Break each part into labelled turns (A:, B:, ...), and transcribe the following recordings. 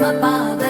A: my father.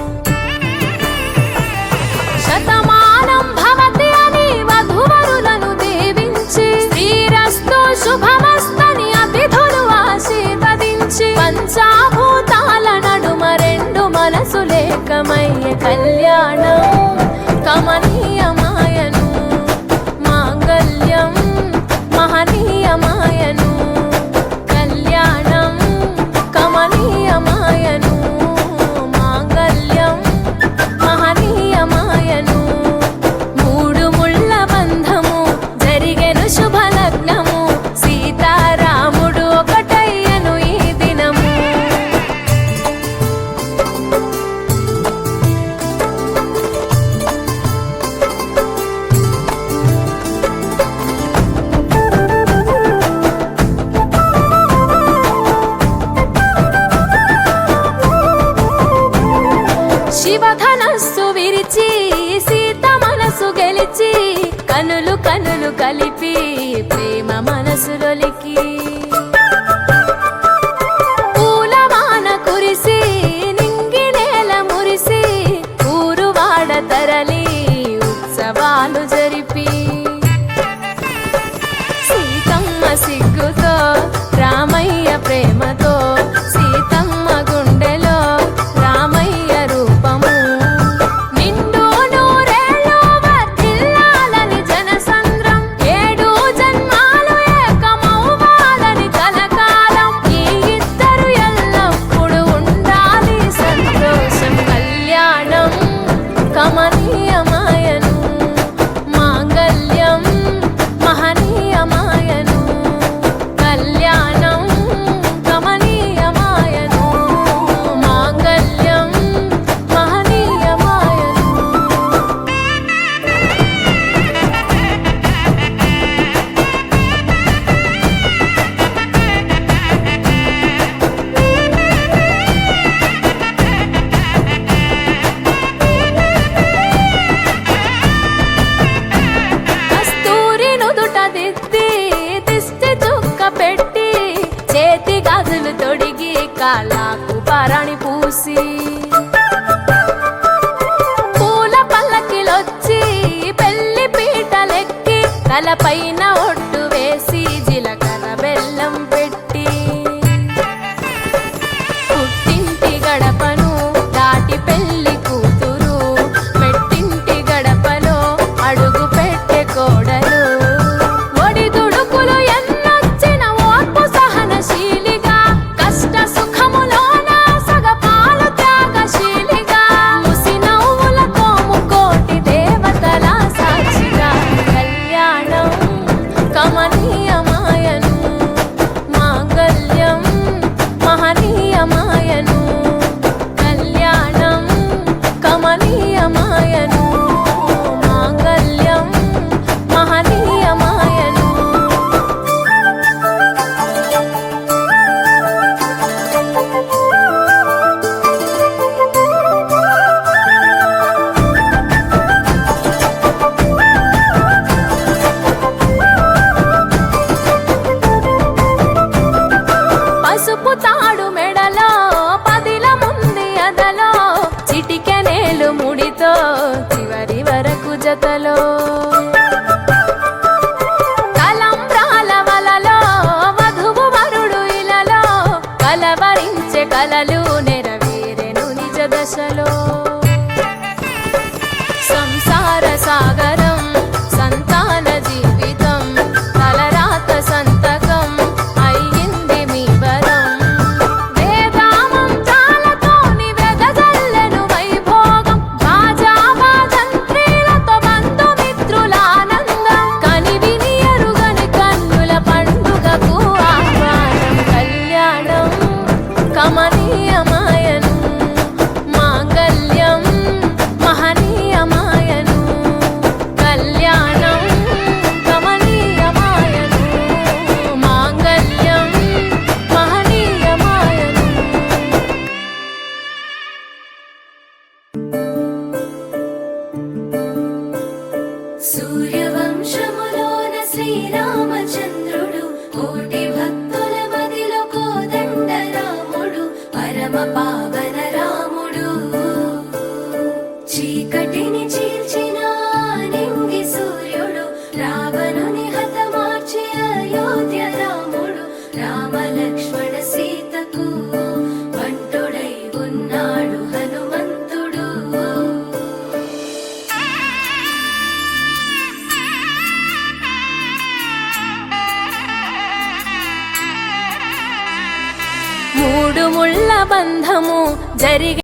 A: కనకమయ్య కళ్యాణం. కమన పిలిచి సీత మనసు గెలిచి కనులు కనులు కలిపి ప్రేమ మనసులొలికి కాళ్ళకు పరణి పూసి పూల పల్లకిలొచ్చి పెళ్ళి పీటలెక్కి తలపైన ఒడి కలవరించే కలలు కోటి కోదండ రాముడు రాముడు చీకటిని చీల్చిన సూర్యుడు రావణ బంధము జరిగే